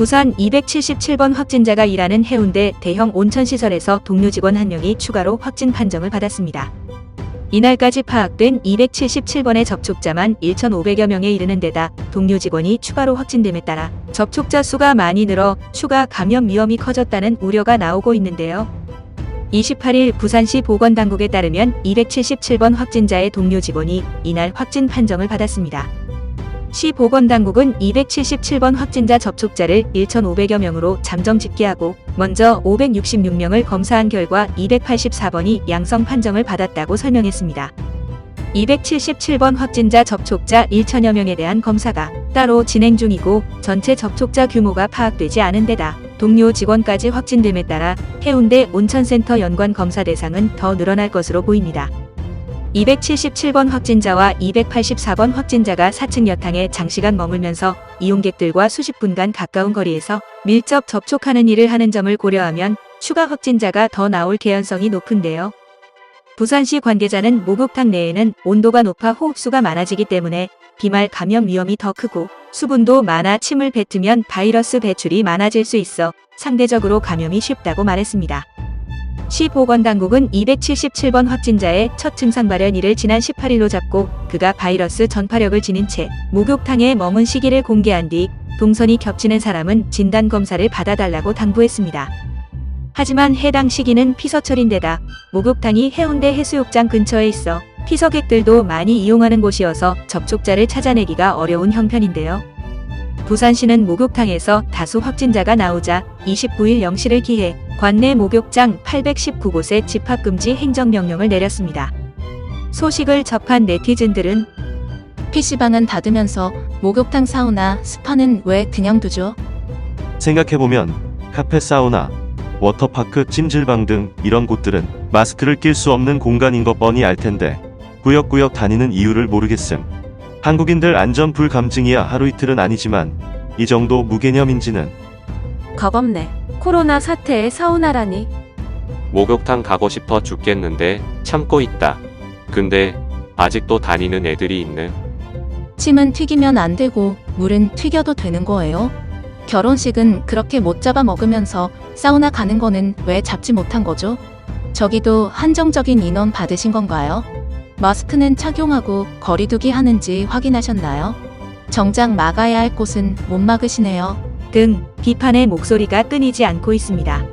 부산 277번 확진자가 일하는 해운대 대형 온천시설에서 동료 직원 한 명이 추가로 확진 판정을 받았습니다. 이날까지 파악된 277번의 접촉자만 1,500여 명에 이르는 데다 동료 직원이 추가로 확진됨에 따라 접촉자 수가 많이 늘어 추가 감염 위험이 커졌다는 우려가 나오고 있는데요. 28일 부산시 보건당국에 따르면 277번 확진자의 동료 직원이 이날 확진 판정을 받았습니다. 시 보건당국은 277번 확진자 접촉자를 1,500여 명으로 잠정 집계하고 먼저 566명을 검사한 결과 284번이 양성 판정을 받았다고 설명했습니다. 277번 확진자 접촉자 1천여 명에 대한 검사가 따로 진행 중이고 전체 접촉자 규모가 파악되지 않은 데다 동료 직원까지 확진됨에 따라 해운대 온천센터 연관 검사 대상은 더 늘어날 것으로 보입니다. 277번 확진자와 284번 확진자가 4층 여탕에 장시간 머물면서 이용객들과 수십 분간 가까운 거리에서 밀접 접촉하는 일을 하는 점을 고려하면 추가 확진자가 더 나올 개연성이 높은데요. 부산시 관계자는 목욕탕 내에는 온도가 높아 호흡수가 많아지기 때문에 비말 감염 위험이 더 크고 수분도 많아 침을 뱉으면 바이러스 배출이 많아질 수 있어 상대적으로 감염이 쉽다고 말했습니다. 시 보건당국은 277번 확진자의 첫 증상 발현일을 지난 18일로 잡고 그가 바이러스 전파력을 지닌 채 목욕탕에 머문 시기를 공개한 뒤 동선이 겹치는 사람은 진단 검사를 받아달라고 당부했습니다. 하지만 해당 시기는 피서철인데다 목욕탕이 해운대 해수욕장 근처에 있어 피서객들도 많이 이용하는 곳이어서 접촉자를 찾아내기가 어려운 형편인데요. 부산시는 목욕탕에서 다수 확진자가 나오자 29일 0시를 기해 관내 목욕장 819곳에 집합금지 행정명령을 내렸습니다. 소식을 접한 네티즌들은 PC방은 닫으면서 목욕탕 사우나 스파는 왜 그냥 두죠? 생각해보면 카페 사우나, 워터파크 찜질방 등 이런 곳들은 마스크를 낄 수 없는 공간인 것 뻔히 알 텐데 구역구역 다니는 이유를 모르겠음. 한국인들 안전 불감증이야 하루 이틀은 아니지만 이 정도 무개념인지는 겁없네. 코로나 사태에 사우나라니. 목욕탕 가고 싶어 죽겠는데 참고 있다. 근데 아직도 다니는 애들이 있네. 침은 튀기면 안 되고 물은 튀겨도 되는 거예요? 결혼식은 그렇게 못 잡아 먹으면서 사우나 가는 거는 왜 잡지 못한 거죠? 저기도 한정적인 인원 받으신 건가요? 마스크는 착용하고 거리두기 하는지 확인하셨나요? 정작 막아야 할 곳은 못 막으시네요. 등 비판의 목소리가 끊이지 않고 있습니다.